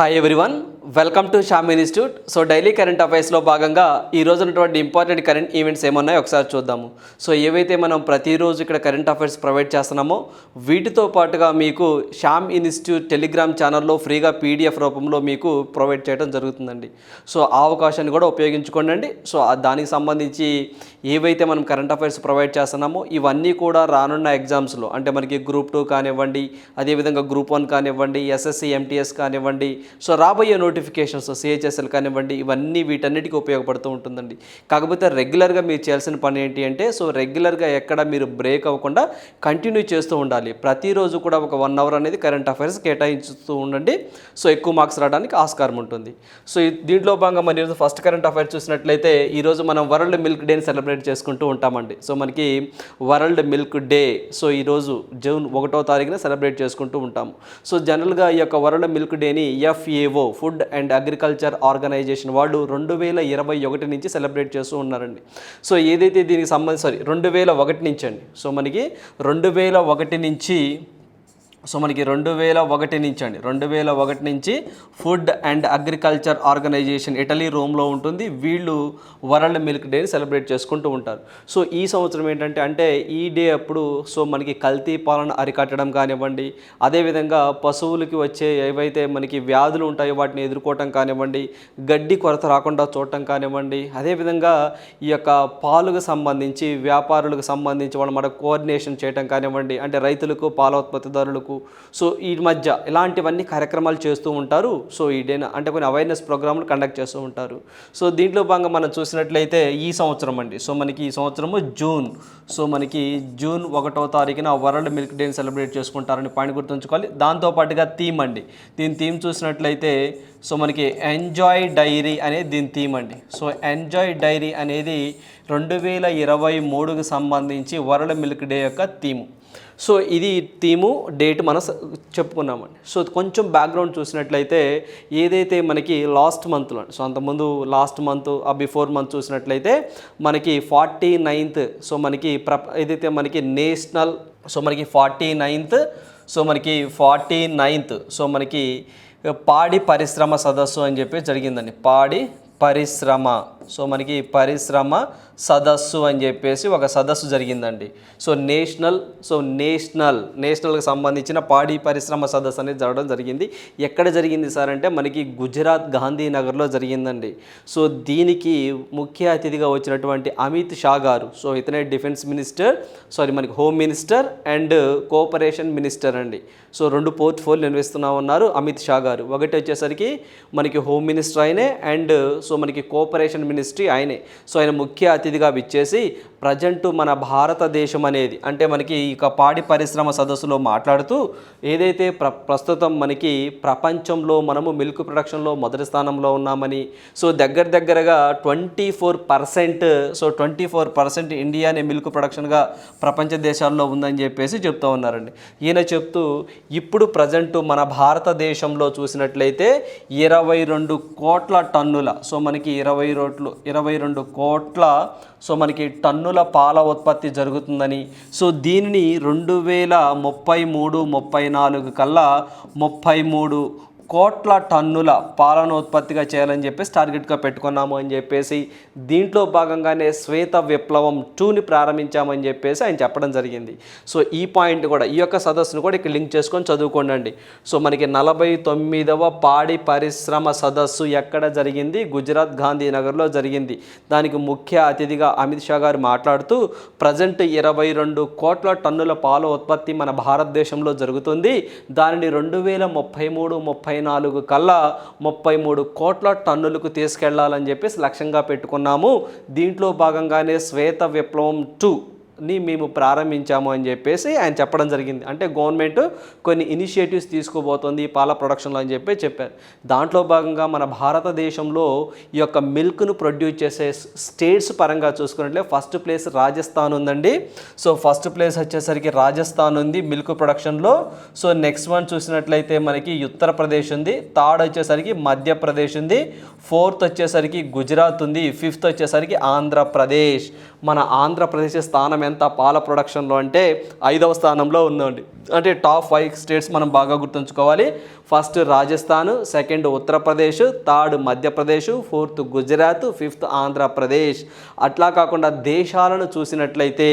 Hi everyone, welcome to Sham institute. So daily current అఫైర్స్లో భాగంగా ఈ రోజు ఉన్నటువంటి ఇంపార్టెంట్ కరెంట్ ఈవెంట్స్ ఏమున్నాయో ఒకసారి చూద్దాము. సో ఏవైతే మనం ప్రతిరోజు ఇక్కడ కరెంట్ అఫైర్స్ ప్రొవైడ్ చేస్తున్నామో వీటితో పాటుగా మీకు షామ్ ఇన్స్టిట్యూట్ టెలిగ్రామ్ ఛానల్లో ఫ్రీగా పీడిఎఫ్ రూపంలో మీకు ప్రొవైడ్ చేయడం జరుగుతుందండి. సో ఆ అవకాశాన్ని కూడా ఉపయోగించుకోండి సో దానికి సంబంధించి ఏవైతే మనం కరెంట్ అఫైర్స్ ప్రొవైడ్ చేస్తున్నామో ఇవన్నీ కూడా రానున్న ఎగ్జామ్స్లో అంటే మనకి గ్రూప్ టూ కానివ్వండి అదేవిధంగా గ్రూప్ వన్ కానివ్వండి ఎస్ఎస్సి ఎంటీఎస్ కానివ్వండి సో రాబోయే నోటి నోటిఫికేషన్స్ సిహెచ్ఎస్ఎల్ కానివ్వండి ఇవన్నీ వీటన్నిటికీ ఉపయోగపడుతూ ఉంటుందండి. కాకపోతే రెగ్యులర్గా మీరు చేయాల్సిన పని ఏంటి అంటే సో రెగ్యులర్గా ఎక్కడ మీరు బ్రేక్ అవ్వకుండా కంటిన్యూ చేస్తూ ఉండాలి. ప్రతిరోజు కూడా ఒక వన్ అవర్ అనేది కరెంట్ అఫైర్స్ కేటాయించుతూ ఉండండి. సో ఎక్కువ మార్క్స్ రావడానికి ఆస్కారం ఉంటుంది. సో దీంట్లో భాగంగా మన ఈరోజు ఫస్ట్ కరెంట్ అఫైర్స్ చూసినట్లయితే ఈరోజు మనం వరల్డ్ మిల్క్ డేని సెలబ్రేట్ చేసుకుంటూ ఉంటామండి. సో మనకి వరల్డ్ మిల్క్ డే సో ఈరోజు జూన్ ఒకటో తారీఖున సెలబ్రేట్ చేసుకుంటూ ఉంటాము. సో జనరల్గా ఈ యొక్క వరల్డ్ మిల్క్ డేని FAO food and agriculture organisation వాళ్ళు రెండు వేల ఇరవై ఒకటి నుంచి సెలబ్రేట్ చేస్తూ ఉన్నారండి. సో ఏదైతే దీనికి సంబంధించి సారీ రెండు వేల ఒకటి నుంచి అండి. సో మనకి రెండు వేల ఒకటి నుంచి సో మనకి రెండు వేల ఒకటి నుంచి అండి రెండు వేల ఒకటి నుంచి food and agriculture organisation Italy రోమ్లో ఉంటుంది. వీళ్ళు వరల్డ్ మిల్క్ డేని సెలబ్రేట్ చేసుకుంటూ ఉంటారు. సో ఈ సంవత్సరం ఏంటంటే అంటే ఈ డే అప్పుడు సో మనకి కల్తీ పాలన అరికట్టడం కానివ్వండి అదేవిధంగా పశువులకి వచ్చే ఏవైతే మనకి వ్యాధులు ఉంటాయో వాటిని ఎదుర్కోవటం కానివ్వండి గడ్డి కొరత రాకుండా చూడటం కానివ్వండి అదేవిధంగా ఈ యొక్క పాలుకు సంబంధించి వ్యాపారులకు సంబంధించి వాళ్ళ మన కోఆర్డినేషన్ చేయటం కానివ్వండి అంటే రైతులకు పాల ఉత్పత్తిదారులకు సో ఈ మధ్య ఇలాంటివన్నీ కార్యక్రమాలు చేస్తూ ఉంటారు. సో ఈ డే అంటే కొన్ని అవేర్నెస్ ప్రోగ్రాములు కండక్ట్ చేస్తూ ఉంటారు. సో దీంట్లో భాగంగా మనం చూసినట్లయితే ఈ సంవత్సరం అండి. సో మనకి ఈ సంవత్సరము జూన్. సో మనకి జూన్ ఒకటో తారీఖున వరల్డ్ మిల్క్ డేని సెలబ్రేట్ చేసుకుంటారని పాయింట్ గుర్తుంచుకోవాలి. దాంతోపాటుగా థీమ్ అండి. దీని థీమ్ చూసినట్లయితే సో మనకి ఎంజాయ్ డైరీ అనేది దీని థీమ్ అండి. సో ఎంజాయ్ డైరీ అనేది రెండు వేల ఇరవై మూడుకు సంబంధించి వరల్డ్ మిల్క్ డే యొక్క థీము. సో ఇది థీము డేట్ మనం చెప్పుకున్నామండి. సో కొంచెం బ్యాక్గ్రౌండ్ చూసినట్లయితే ఏదైతే మనకి లాస్ట్ మంత్లో సో అంతకుముందు లాస్ట్ మంత్ ఆ బిఫోర్ మంత్ చూసినట్లయితే మనకి ఫార్టీ నైన్త్ సో మనకి ప్ర ఏదైతే మనకి నేషనల్ సో మనకి ఫార్టీ నైన్త్ సో మనకి ఫార్టీ నైన్త్ సో మనకి పాడి పరిశ్రమ సదస్సు అని చెప్పి జరిగిందండి. పాడి పరిశ్రమ. సో మనకి పరిశ్రమ సదస్సు అని చెప్పేసి ఒక సదస్సు జరిగిందండి. సో నేషనల్ సో నేషనల్ నేషనల్కి సంబంధించిన పాడి పరిశ్రమ సదస్సు అనేది జరగడం జరిగింది. ఎక్కడ జరిగింది సార్ అంటే మనకి గుజరాత్ గాంధీనగర్లో జరిగిందండి. సో దీనికి ముఖ్య అతిథిగా వచ్చినటువంటి అమిత్ షా గారు సో ఇతనే డిఫెన్స్ మినిస్టర్ సారీ మనకి home minister and cooperation minister అండి. సో రెండు పోర్ట్ఫోలియో నిర్వహిస్తున్నా ఉన్నారు అమిత్ షా గారు. ఒకటి వచ్చేసరికి మనకి హోమ్ మినిస్టర్ ఆయనే అండ్ సో మనకి కోఆపరేషన్ మినిస్ట్రీ ఆయనే. సో ఆయన ముఖ్య అతిథిగా విచ్చేసి ప్రజెంట్ మన భారతదేశం అనేది అంటే మనకి ఇక పాడి పరిశ్రమ సదస్సులో మాట్లాడుతూ ఏదైతే ప్ర ప్రస్తుతం మనకి ప్రపంచంలో మనము మిల్క్ ప్రొడక్షన్లో మొదటి స్థానంలో ఉన్నామని సో దగ్గర దగ్గరగా twenty four percent so twenty four percent ఇండియానే milk ప్రొడక్షన్గా ప్రపంచ దేశాల్లో ఉందని చెప్పేసి చెప్తూ ఉన్నారండి. ఈయన చెప్తూ ఇప్పుడు ప్రజెంట్ మన భారతదేశంలో చూసినట్లయితే ఇరవై రెండు కోట్ల టన్నుల సో మనకి ఇరవై రోట్లు ఇరవై రెండు కోట్ల సో మనకి టన్నుల పాల ఉత్పత్తి జరుగుతుందని. సో దీనిని రెండు వేల ముప్పై మూడు ముప్పై నాలుగు కల్లా ముప్పై మూడు కోట్ల టన్నుల పాలను ఉత్పత్తిగా చేయాలని చెప్పేసి టార్గెట్గా పెట్టుకున్నాము అని చెప్పేసి దీంట్లో భాగంగానే శ్వేత విప్లవం టూని ప్రారంభించామని చెప్పేసి ఆయన చెప్పడం జరిగింది. సో ఈ పాయింట్ కూడా ఈ యొక్క సదస్సును కూడా ఇక్కడ లింక్ చేసుకొని చదువుకోండి సో మనకి నలభై తొమ్మిదవ పాడి పరిశ్రమ సదస్సు ఎక్కడ జరిగింది? గుజరాత్ గాంధీనగర్లో జరిగింది. దానికి ముఖ్య అతిథిగా అమిత్ షా గారు మాట్లాడుతూ ప్రజెంట్ ఇరవై రెండు కోట్ల టన్నుల పాల ఉత్పత్తి మన భారతదేశంలో జరుగుతుంది. దానిని రెండు వేల ముప్పై మూడు ముప్పై నాలుగు కల్లా ముప్పై మూడు కోట్ల టన్నులకు తీసుకెళ్ళాలని చెప్పేసి లక్ష్యంగా పెట్టుకున్నాము. దీంట్లో భాగంగానే శ్వేత విప్లవం టూ. ని మేము ప్రారంభించాము అని చెప్పేసి ఆయన చెప్పడం జరిగింది. అంటే గవర్నమెంట్ కొన్ని ఇనిషియేటివ్స్ తీసుకోబోతోంది పాల ప్రొడక్షన్లో అని చెప్పి చెప్పారు. దాంట్లో భాగంగా మన భారతదేశంలో ఈ యొక్క మిల్క్ను ప్రొడ్యూస్ చేసే స్టేట్స్ పరంగా చూసుకున్నట్లే ఫస్ట్ ప్లేస్ రాజస్థాన్ ఉందండి. సో ఫస్ట్ ప్లేస్ వచ్చేసరికి రాజస్థాన్ ఉంది మిల్క్ ప్రొడక్షన్లో. సో నెక్స్ట్ వన్ చూసినట్లయితే మనకి ఉత్తరప్రదేశ్ ఉంది. థర్డ్ వచ్చేసరికి మధ్యప్రదేశ్ ఉంది. ఫోర్త్ వచ్చేసరికి గుజరాత్ ఉంది. ఫిఫ్త్ వచ్చేసరికి ఆంధ్రప్రదేశ్. మన ఆంధ్రప్రదేశ్ స్థానం ఎంత పాల ప్రొడక్షన్లో అంటే ఐదవ స్థానంలో ఉందండి. అంటే టాప్ ఫైవ్ స్టేట్స్ మనం బాగా గుర్తుంచుకోవాలి. First Rajasthan second Uttar Pradesh third Madhya Pradesh fourth Gujarat fifth Andhra Pradesh. అట్లా కాకుండా దేశాలను చూసినట్లయితే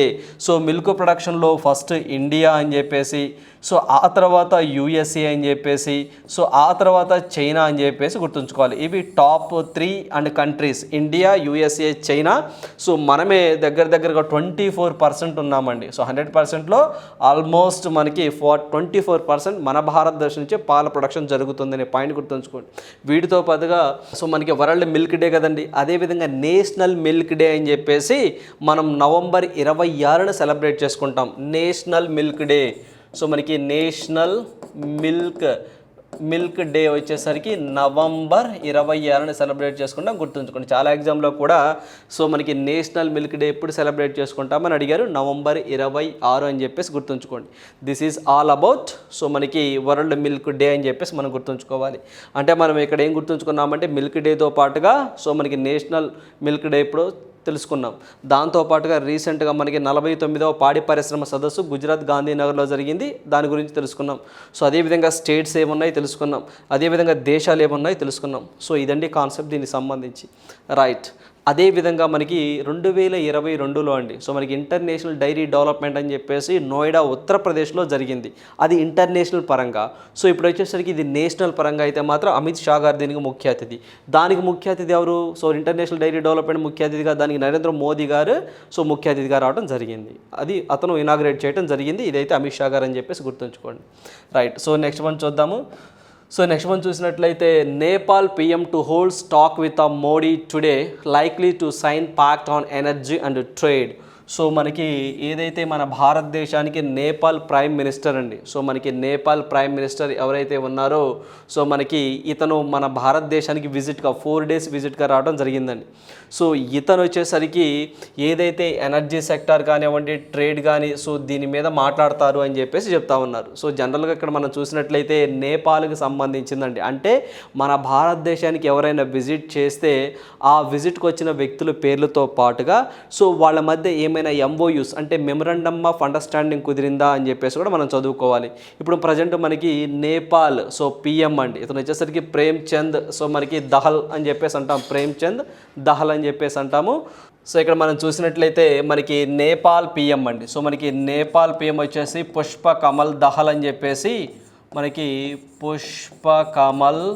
సో మిల్క్ ప్రొడక్షన్లో ఫస్ట్ ఇండియా అని చెప్పేసి సో ఆ తర్వాత యుఎస్ఏ అని చెప్పేసి సో ఆ తర్వాత చైనా అని చెప్పేసి గుర్తుంచుకోవాలి. ఇవి top three and countries India USA China. So మనమే దగ్గర దగ్గరగా ట్వంటీ ఫోర్ పర్సెంట్ ఉన్నామండి. సో హండ్రెడ్ పర్సెంట్లో ఆల్మోస్ట్ మనకి ఫోర్ ట్వంటీ ఫోర్ పర్సెంట్ మన భారతదేశం నుంచి పాల ప్రొడక్షన్ జరుగుతుందనే పాయింట్ గుర్తుంచుకోండి. వీటితో పాటుగా సో మనకి వరల్డ్ మిల్క్ డే కదండి అదేవిధంగా నేషనల్ మిల్క్ డే అని చెప్పేసి మనం నవంబర్ ఇరవై ఆరున సెలబ్రేట్ చేసుకుంటాం. National milk day. సో మనకి నేషనల్ మిల్క్ మిల్క్ డే వచ్చేసరికి నవంబర్ ఇరవై ఆరుని సెలబ్రేట్ చేసుకుంటాం గుర్తుంచుకోండి. చాలా ఎగ్జామ్లో కూడా సో మనకి నేషనల్ మిల్క్ డే ఎప్పుడు సెలబ్రేట్ చేసుకుంటామని అడిగారు. నవంబర్ ఇరవై ఆరు అని చెప్పేసి గుర్తుంచుకోండి. This is all about so మనకి వరల్డ్ మిల్క్ డే అని చెప్పేసి మనం గుర్తుంచుకోవాలి. అంటే మనం ఇక్కడ ఏం గుర్తుంచుకున్నామంటే మిల్క్ డేతో పాటుగా సో మనకి నేషనల్ మిల్క్ డే ఇప్పుడు తెలుసుకున్నాం. దాంతోపాటుగా రీసెంట్గా మనకి నలభై తొమ్మిదవ పాడి పరిశ్రమ సదస్సు గుజరాత్ గాంధీనగర్లో జరిగింది. దాని గురించి తెలుసుకున్నాం. సో అదేవిధంగా స్టేట్స్ ఏమున్నాయి తెలుసుకున్నాం. అదేవిధంగా దేశాలు ఏమున్నాయి తెలుసుకున్నాం. సో ఇదండి కాన్సెప్ట్ దీనికి సంబంధించి. రైట్. అదేవిధంగా మనకి రెండు వేల ఇరవై రెండులో అండి. సో మనకి ఇంటర్నేషనల్ డైరీ డెవలప్మెంట్ అని చెప్పేసి నోయిడా ఉత్తరప్రదేశ్లో జరిగింది. అది ఇంటర్నేషనల్ పరంగా. సో ఇప్పుడు వచ్చేసరికి ఇది నేషనల్ పరంగా అయితే మాత్రం అమిత్ షా గారు దీనికి ముఖ్య అతిథి. దానికి ముఖ్య అతిథి ఎవరు? సో ఇంటర్నేషనల్ డైరీ డెవలప్మెంట్ ముఖ్య అతిథిగా దానికి నరేంద్ర మోదీ గారు సో ముఖ్య అతిథిగా రావడం జరిగింది. అది అతను ఇనాగ్రేట్ చేయడం జరిగింది. ఇదైతే అమిత్ షా గారు అని చెప్పేసి గుర్తుంచుకోండి. రైట్. సో నెక్స్ట్ వన్ చూద్దాము. సో నెక్స్ట్ వన్ చూసినట్లయితే Nepal PM to hold stock with uh Modi today likely to sign pact on energy and trade so మనకి ఏదైతే మన భారతదేశానికి నేపాల్ ప్రైమ్ మినిస్టర్ అండి సో మనకి నేపాల్ ప్రైమ్ మినిస్టర్ ఎవరైతే ఉన్నారో సో మనకి ఇతను మన భారతదేశానికి విజిట్గా ఫోర్ డేస్ విజిట్గా రావడం జరిగిందండి. సో ఇతను వచ్చేసరికి ఏదైతే ఎనర్జీ సెక్టార్ కానివ్వండి ట్రేడ్ కానీ సో దీని మీద మాట్లాడతారు అని చెప్పేసి చెప్తా ఉన్నారు. సో జనరల్గా ఇక్కడ మనం చూసినట్లయితే నేపాల్కి సంబంధించిందండి. అంటే మన భారతదేశానికి ఎవరైనా విజిట్ చేస్తే ఆ విజిట్కి వచ్చిన వ్యక్తుల పేర్లతో పాటుగా సో వాళ్ళ మధ్య ఏమైనా ఎంఓయూస్ అంటే మెమరాండమ్ ఆఫ్ అండర్స్టాండింగ్ కుదిరిందా అని చెప్పేసి కూడా మనం చదువుకోవాలి. ఇప్పుడు ప్రజెంట్ మనకి నేపాల్ సో పిఎం అండి. ఇతను వచ్చేసరికి ప్రేమ్ చంద్ సో మనకి దహల్ అని చెప్పేసి అంటాం. ప్రేమ్ చంద్ దహల్ అని చెప్పేసి అంటాము. సో ఇక్కడ మనం చూసినట్లయితే మనకి నేపాల్ పిఎం అండి. సో మనకి నేపాల్ పిఎం వచ్చేసి పుష్ప కమల్ దహల్ అని చెప్పేసి మనకి పుష్ప కమల్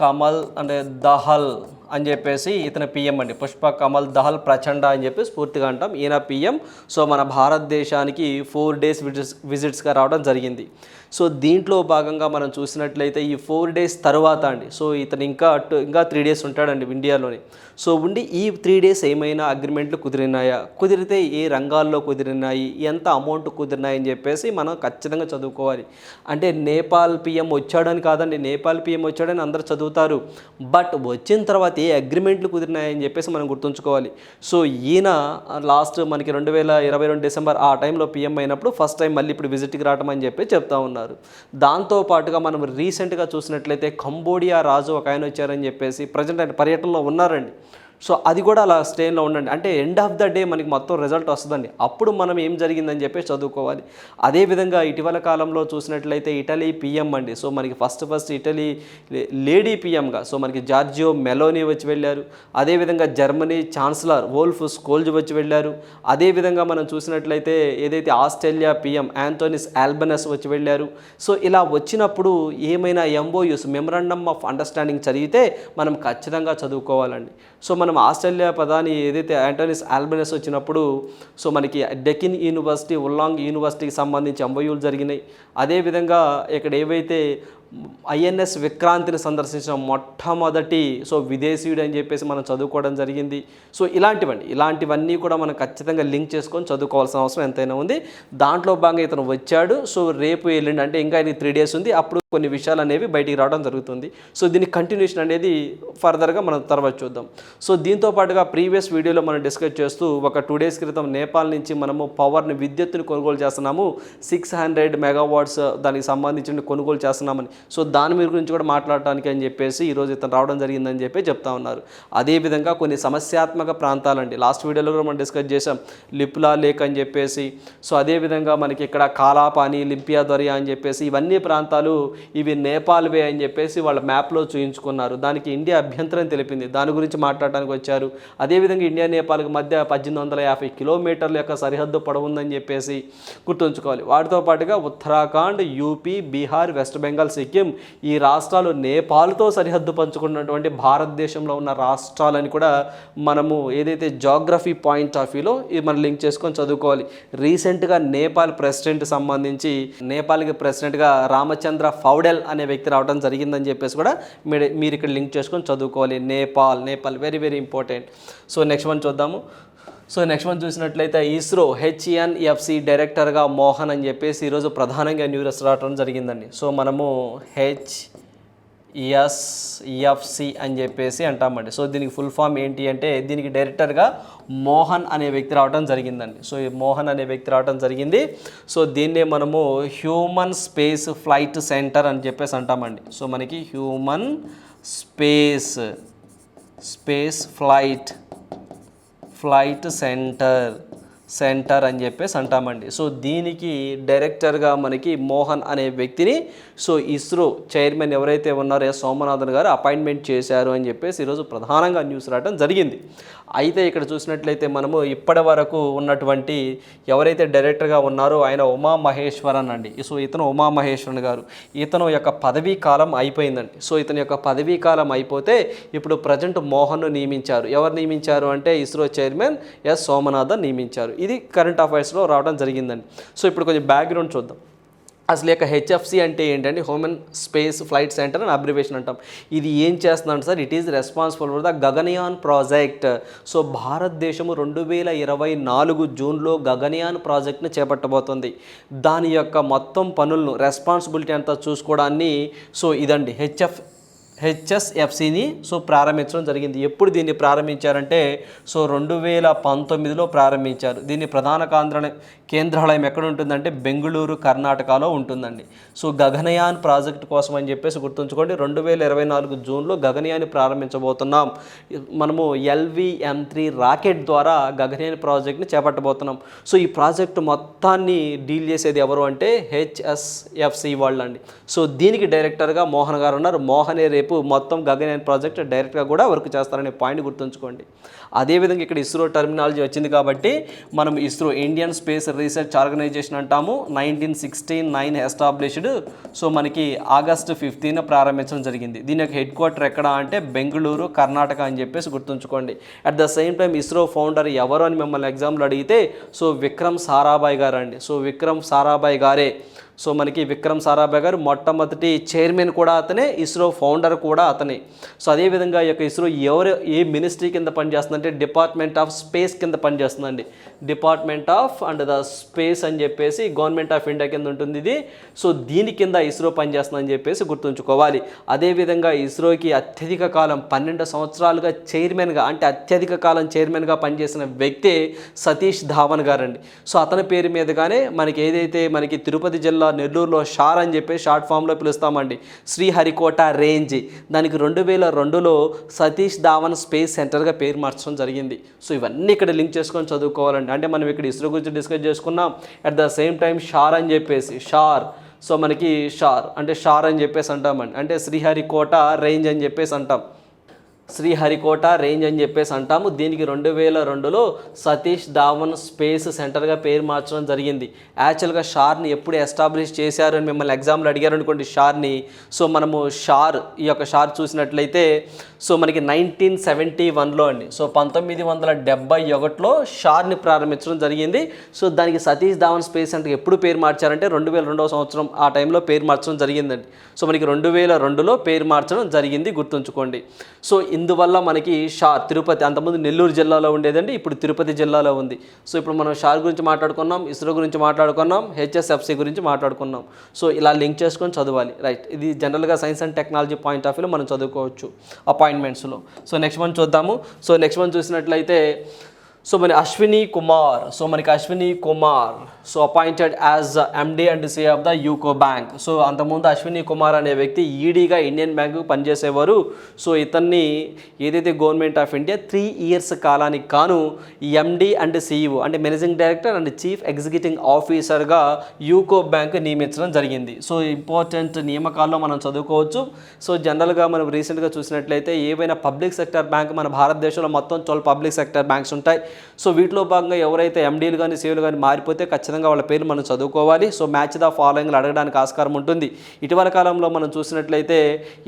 కమల్ అంటే దహల్ అని చెప్పేసి ఇతను పిఎం అండి. పుష్ప కమల్ దహల్ ప్రచండ అని చెప్పి స్ఫూర్తిగా అంటాం. ఈయన పిఎం సో మన భారతదేశానికి ఫోర్ డేస్ విజిట్స్ విజిట్స్గా రావడం జరిగింది. సో దీంట్లో భాగంగా మనం చూసినట్లయితే ఈ ఫోర్ డేస్ తర్వాత అండి. సో ఇతను ఇంకా టు- ఇంకా త్రీ డేస్ ఉంటాడండి ఇండియాలోని. సో ఉండి ఈ త్రీ డేస్ ఏమైనా అగ్రిమెంట్లు కుదిరినాయా? కుదిరితే ఏ రంగాల్లో కుదిరినాయి? ఎంత అమౌంట్ కుదిరినాయి అని చెప్పేసి మనం ఖచ్చితంగా చదువుకోవాలి. అంటే నేపాల్ పిఎం వచ్చాడని కాదండి. నేపాల్ పిఎం వచ్చాడని అందరూ చదువుతారు. బట్ వచ్చిన తర్వాత ఏ అగ్రిమెంట్లు కుదిరినాయని చెప్పేసి మనం గుర్తుంచుకోవాలి. సో ఈయన లాస్ట్ మనకి రెండు వేల ఇరవై రెండు డిసెంబర్ ఆ టైంలో పిఎం అయినప్పుడు ఫస్ట్ టైం మళ్ళీ ఇప్పుడు విజిట్కి రావటం అని చెప్పి చెప్తా ఉన్నారు. దాంతో పాటుగా మనం రీసెంట్గా చూసినట్లయితే కంబోడియా రాజు ఒక ఆయన వచ్చారని చెప్పేసి ప్రజెంట్ ఆయన పర్యటనలో ఉన్నారండి. సో అది కూడా అలా స్టేన్లో ఉండండి. అంటే ఎండ్ ఆఫ్ ద డే మనకి మొత్తం రిజల్ట్ వస్తుందండి. అప్పుడు మనం ఏం జరిగిందని చెప్పేసి చదువుకోవాలి. అదేవిధంగా ఇటీవల కాలంలో చూసినట్లయితే ఇటలీ పిఎం అండి. సో మనకి ఫస్ట్ ఫస్ట్ ఇటలీ లేడీ పిఎంగా. సో మనకి జార్జియో మెలోని వచ్చి వెళ్ళారు. అదేవిధంగా జర్మనీ ఛాన్సలర్ వోల్ఫ్ స్కోల్జ్ వచ్చి వెళ్ళారు. అదేవిధంగా మనం చూసినట్లయితే ఏదైతే ఆస్ట్రేలియా పిఎం యాంటోనిస్ ఆల్బనస్ వచ్చి వెళ్ళారు. సో ఇలా వచ్చినప్పుడు ఏమైనా ఎంఓయూస్ మెమరాండమ్ ఆఫ్ అండర్స్టాండింగ్ చదివితే మనం ఖచ్చితంగా చదువుకోవాలండి. సో మనం ఆస్ట్రేలియా ప్రధాని ఏదైతే యాంటోనిస్ ఆల్బెనస్ వచ్చినప్పుడు సో మనకి డెకిన్ యూనివర్సిటీ ఉల్లాంగ్ యూనివర్సిటీకి సంబంధించి ఎంఓయూలు జరిగినాయి. అదేవిధంగా ఇక్కడ ఏవైతే ఐఎన్ఎస్ విక్రాంతిని సందర్శించిన మొట్టమొదటి సో విదేశీయుడు అని చెప్పేసి మనం చదువుకోవడం జరిగింది. సో ఇలాంటివన్నీ ఇలాంటివన్నీ కూడా మనం ఖచ్చితంగా లింక్ చేసుకొని చదువుకోవాల్సిన అవసరం ఎంతైనా ఉంది. దాంట్లో భాగంగా ఇతను వచ్చాడు. సో రేపు ఎల్లుండి అంటే ఇంకా ఇది త్రీ డేస్ ఉంది. అప్పుడు కొన్ని విషయాలు అనేవి బయటికి రావడం జరుగుతుంది. సో దీని కంటిన్యూషన్ అనేది ఫర్దర్గా మనం తర్వాత చూద్దాం. సో దీంతో పాటుగా ప్రీవియస్ వీడియోలో మనం డిస్కస్ చేస్తూ ఒక టూ డేస్ క్రితం నేపాల్ నుంచి మనము పవర్ని విద్యుత్తుని కొనుగోలు చేస్తున్నాము. సిక్స్ హండ్రెడ్ మెగావాట్స్ దానికి సంబంధించిన కొనుగోలు చేస్తున్నామని. సో దాని మీద గురించి కూడా మాట్లాడటానికి అని చెప్పేసి ఈరోజు ఇతను రావడం జరిగిందని చెప్పి చెప్తా ఉన్నారు. అదేవిధంగా కొన్ని సమస్యాత్మక ప్రాంతాలండి. లాస్ట్ వీడియోలో కూడా మనం డిస్కస్ చేసాం లిప్లా లేక్ అని చెప్పేసి. సో అదేవిధంగా మనకి ఇక్కడ కాలాపాని లింపియా దొరియా అని చెప్పేసి ఇవన్నీ ప్రాంతాలు ఇవి నేపాల్ వే అని చెప్పేసి వాళ్ళ మ్యాప్లో చూయించుకున్నారు. దానికి ఇండియా అభ్యంతరం తెలిపింది. దాని గురించి మాట్లాడడానికి వచ్చారు. అదేవిధంగా ఇండియా నేపాల్కి మధ్య పద్దెనిమిది వందల యాభై కిలోమీటర్ల యొక్క సరిహద్దు పొడవుందని చెప్పేసి గుర్తుంచుకోవాలి. వాటితో పాటుగా ఉత్తరాఖండ్ యూపీ బీహార్ వెస్ట్ బెంగాల్ సిక్కిం ఈ రాష్ట్రాలు నేపాల్తో సరిహద్దు పంచుకున్నటువంటి భారతదేశంలో ఉన్న రాష్ట్రాలని కూడా మనము ఏదైతే జాగ్రఫీ పాయింట్ ఆఫ్ వ్యూలో ఇది మనం లింక్ చేసుకొని చదువుకోవాలి. రీసెంట్గా నేపాల్ ప్రెసిడెంట్ సంబంధించి నేపాల్కి ప్రెసిడెంట్గా రామచంద్ర ఫౌడెల్ అనే వ్యక్తి రావడం జరిగిందని చెప్పేసి కూడా మీరు మీరు ఇక్కడ లింక్ చేసుకొని చదువుకోవాలి. Nepal Nepal very very important so next one చూద్దాము. సో నెక్స్ట్ మంత్ చూసినట్లయితే ఇస్రో హెచ్ఎన్ఎఫ్సి డైరెక్టర్గా మోహన్ అని చెప్పేసి ఈరోజు ప్రధానంగా న్యూస్ రావడం జరిగిందండి. సో మనము హెచ్ ఎస్ఎఫ్సి అని చెప్పేసి అంటామండి. సో దీనికి ఫుల్ ఫామ్ ఏంటి అంటే దీనికి డైరెక్టర్గా మోహన్ అనే వ్యక్తి రావడం జరిగిందండి. సో ఈ మోహన్ అనే వ్యక్తి రావడం జరిగింది. సో దీన్నే మనము హ్యూమన్ స్పేస్ ఫ్లైట్ సెంటర్ అని చెప్పేసి అంటామండి. సో మనకి human space space flight flight centre centre అని చెప్పేసి అంటామండి. సో దీనికి డైరెక్టర్గా మనకి మోహన్ అనే వ్యక్తిని సో ఇస్రో చైర్మన్ ఎవరైతే ఉన్నారో ఎస్ సోమనాథన్ గారు అపాయింట్మెంట్ చేశారు అని చెప్పేసి ఈరోజు ప్రధానంగా న్యూస్ రావడం జరిగింది. అయితే ఇక్కడ చూసినట్లయితే మనము ఇప్పటి వరకు ఉన్నటువంటి ఎవరైతే డైరెక్టర్గా ఉన్నారో ఆయన ఉమా మహేశ్వరన్ అండి. సో ఇతను ఉమా మహేశ్వరన్ గారు. ఇతను యొక్క పదవీ కాలం అయిపోయిందండి. సో ఇతని యొక్క పదవీ కాలం అయిపోతే ఇప్పుడు ప్రజెంట్ మోహన్ను నియమించారు. ఎవరు నియమించారు అంటే ఇస్రో చైర్మన్ ఎస్ సోమనాథన్ నియమించారు. ఇది కరెంట్ అఫైర్స్లో రావడం జరిగిందండి. సో ఇప్పుడు కొంచెం బ్యాక్గ్రౌండ్ చూద్దాం. అసలు యొక్క హెచ్ఎఫ్సి అంటే ఏంటంటే హ్యూమన్ స్పేస్ ఫ్లైట్ సెంటర్ అని అబ్రివేషన్ అంటాం. ఇది ఏం చేస్తుందంటే sir it is responsible for the Gaganyaan project so భారతదేశము రెండు వేల ఇరవై నాలుగు జూన్లో గగనయాన్ ప్రాజెక్ట్ని చేపట్టబోతుంది. దాని యొక్క మొత్తం పనులను రెస్పాన్సిబిలిటీ అంతా చూసుకోవడాన్ని సో ఇదండి హెచ్ఎఫ్ హెచ్ఎస్ఎఫ్సిని సో ప్రారంభించడం జరిగింది. ఎప్పుడు దీన్ని ప్రారంభించారంటే సో రెండు వేల పంతొమ్మిదిలో ప్రారంభించారు. దీని ప్రధాన కేంద్ర కేంద్రాలయం ఎక్కడ ఉంటుందంటే బెంగళూరు కర్ణాటకలో ఉంటుందండి. సో గగనయాన్ ప్రాజెక్ట్ కోసం అని చెప్పేసి గుర్తుంచుకోండి రెండు వేల ఇరవై నాలుగు జూన్లో గగనయాన్ని ప్రారంభించబోతున్నాం. మనము ఎల్విఎం త్రీ రాకెట్ ద్వారా గగనయాన్ ప్రాజెక్ట్ని చేపట్టబోతున్నాం. సో ఈ ప్రాజెక్ట్ మొత్తాన్ని డీల్ చేసేది ఎవరు అంటే హెచ్ఎస్ఎఫ్సి వాళ్ళండి. సో దీనికి డైరెక్టర్గా మోహన్ గారు ఉన్నారు. మోహనే రేపు రేపు మొత్తం గగనయాన్ ప్రాజెక్ట్ డైరెక్ట్గా కూడా వర్క్ చేస్తారనే పాయింట్ గుర్తుంచుకోండి. అదేవిధంగా ఇక్కడ ఇస్రో టర్మినాలజీ వచ్చింది కాబట్టి మనం ISRO Indian space research organisation అంటాము. Nineteen sixty nine established so మనకి ఆగస్టు ఫిఫ్టీన్ ప్రారంభించడం జరిగింది. దీని యొక్క హెడ్ క్వార్టర్ ఎక్కడ అంటే బెంగళూరు కర్ణాటక అని చెప్పేసి గుర్తుంచుకోండి. At the same time ISRO founder ఎవరు అని మిమ్మల్ని ఎగ్జామ్లో అడిగితే సో విక్రమ్ సారాభాయ్ గారు అండి సో విక్రమ్ సారాభాయ్ గారే సో మనకి విక్రమ్ సారాభాయ్ గారు మొట్టమొదటి చైర్మన్ కూడా అతనే ఇస్రో ఫౌండర్ కూడా అతనే. సో అదేవిధంగా ఈ యొక్క ఇస్రో ఎవరు ఏ మినిస్ట్రీ కింద పనిచేస్తుందంటే డిపార్ట్మెంట్ ఆఫ్ స్పేస్ కింద పనిచేస్తుందండి. Department of and the space అని చెప్పేసి గవర్నమెంట్ ఆఫ్ ఇండియా కింద ఉంటుంది ఇది. సో దీని కింద ఇస్రో పనిచేస్తుందని చెప్పేసి గుర్తుంచుకోవాలి. అదేవిధంగా ఇస్రోకి అత్యధిక కాలం పన్నెండు సంవత్సరాలుగా చైర్మన్గా అంటే అత్యధిక కాలం చైర్మన్గా పనిచేసిన వ్యక్తే సతీష్ ధావన్ గారండి. సో అతని పేరు మీదుగానే మనకి ఏదైతే మనకి తిరుపతి జిల్లా నెల్లూరులో షార్ అని చెప్పి షార్ట్ ఫామ్లో పిలుస్తామండి. శ్రీహరికోట రేంజ్. దానికి రెండు వేల రెండులో సతీష్ ధావన్ స్పేస్ సెంటర్గా పేరు మార్చడం జరిగింది. సో ఇవన్నీ ఇక్కడ లింక్ చేసుకొని చదువుకోవాలండి. అంటే మనం ఇక్కడ ఇస్రో గురించి డిస్కస్ చేసుకున్నాం. At the same time SHAR అని చెప్పేసి షార్ సో మనకి షార్ అంటే షార్ అని చెప్పేసి అంటామండి అంటే శ్రీహరికోట రేంజ్ అని చెప్పేసి అంటాం. శ్రీహరికోట రేంజ్ అని చెప్పేసి అంటాము. దీనికి రెండు వేల రెండులో సతీష్ ధావన్ స్పేస్ సెంటర్గా పేరు మార్చడం జరిగింది. యాక్చువల్గా షార్ని ఎప్పుడు ఎస్టాబ్లిష్ చేశారు అని మిమ్మల్ని ఎగ్జామ్లో అడిగారు అనుకోండి షార్ని. సో మనము షార్ ఈ యొక్క షార్ చూసినట్లయితే సో మనకి నైన్టీన్ సెవెంటీ వన్లో అండి. సో పంతొమ్మిది వందల డెబ్బై ఒకటిలో షార్ని ప్రారంభించడం జరిగింది. సో దానికి సతీష్ ధావన్ స్పేస్ సెంటర్కి ఎప్పుడు పేరు మార్చారంటే రెండు వేల రెండవ సంవత్సరం ఆ టైంలో పేరు మార్చడం జరిగిందండి. సో మనకి రెండు వేల రెండులో పేరు మార్చడం జరిగింది గుర్తుంచుకోండి. సో ఇందువల్ల మనకి షార్ తిరుపతి అంతకుముందు నెల్లూరు జిల్లాలో ఉండేదండి ఇప్పుడు తిరుపతి జిల్లాలో ఉంది. సో ఇప్పుడు మనం షార్ గురించి మాట్లాడుకున్నాం ఇస్రో గురించి మాట్లాడుకున్నాం హెచ్ఎస్ఎఫ్సి గురించి మాట్లాడుకున్నాం. సో ఇలా లింక్ చేసుకొని చదవాలి రైట్. ఇది జనరల్గా science and technology point of వ్యూలో మనం చదువుకోవచ్చు అపాయింట్మెంట్స్లో. సో నెక్స్ట్ మంత్ చూద్దాము. సో నెక్స్ట్ మంత్ చూసినట్లయితే సో మరి అశ్విని కుమార్ సో మనకి Ashwini Kumar so appointed as MD and C of the UCO bank so అంతకుముందు అశ్విని కుమార్ అనే వ్యక్తి ఈడీగా ఇండియన్ బ్యాంకు పనిచేసేవారు. సో ఇతన్ని ఏదైతే government of India three years కాలానికి కాను ఎండి అండ్ సిఇఓ అంటే managing director and chief executing ఆఫీసర్గా యూకో బ్యాంక్ నియమించడం జరిగింది. సో ఇంపార్టెంట్ నియామకాల్లో మనం చదువుకోవచ్చు. సో జనరల్గా మనం రీసెంట్గా చూసినట్లయితే ఏవైనా పబ్లిక్ సెక్టర్ బ్యాంక్ మన భారతదేశంలో మొత్తం ట్వెల్వ్ పబ్లిక్ సెక్టర్ బ్యాంక్స్ ఉంటాయి. సో వీటిలో భాగంగా ఎవరైతే ఎండీలు కానీ సేవలు కానీ మారిపోతే ఖచ్చితంగా వాళ్ళ పేర్లు మనం చదువుకోవాలి. సో మ్యాచ్ ద ఫాలోయింగ్లు అడగడానికి ఆస్కారం ఉంటుంది. ఇటీవల కాలంలో మనం చూసినట్లయితే